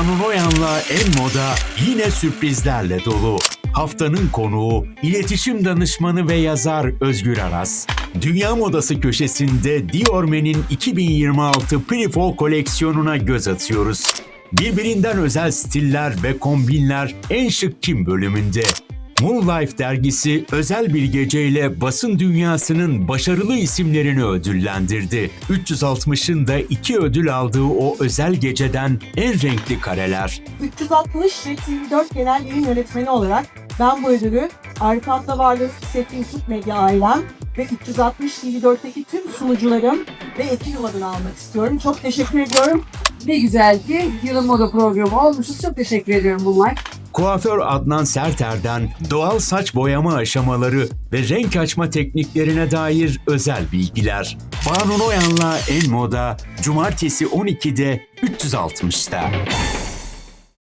Banu Noyan'la En Moda yine sürprizlerle dolu. Haftanın konuğu, iletişim danışmanı ve yazar Özgür Aras. Dünya Modası köşesinde Dior Men'in 2026 Prifol koleksiyonuna göz atıyoruz. Birbirinden özel stiller ve kombinler en şık kim bölümünde. Moonlife dergisi özel bir geceyle basın dünyasının başarılı isimlerini ödüllendirdi. 360'ın da iki ödül aldığı o özel geceden en renkli kareler. 360 ve TV4 Genel Yayın Yönetmeni olarak ben bu ödülü Arif Atla Varlığı Hissettiğim Türk Medya ailem ve 360 TV4'teki tüm sunucularım ve ekibim adına almak istiyorum. Çok teşekkür ediyorum. Ne güzel ki yılın moda programı olmuşuz. Çok teşekkür ediyorum bunlar. Kuaför Adnan Serter'den doğal saç boyama aşamaları ve renk açma tekniklerine dair özel bilgiler. Banu Noyan'la En Moda, Cumartesi 12'de 360'ta.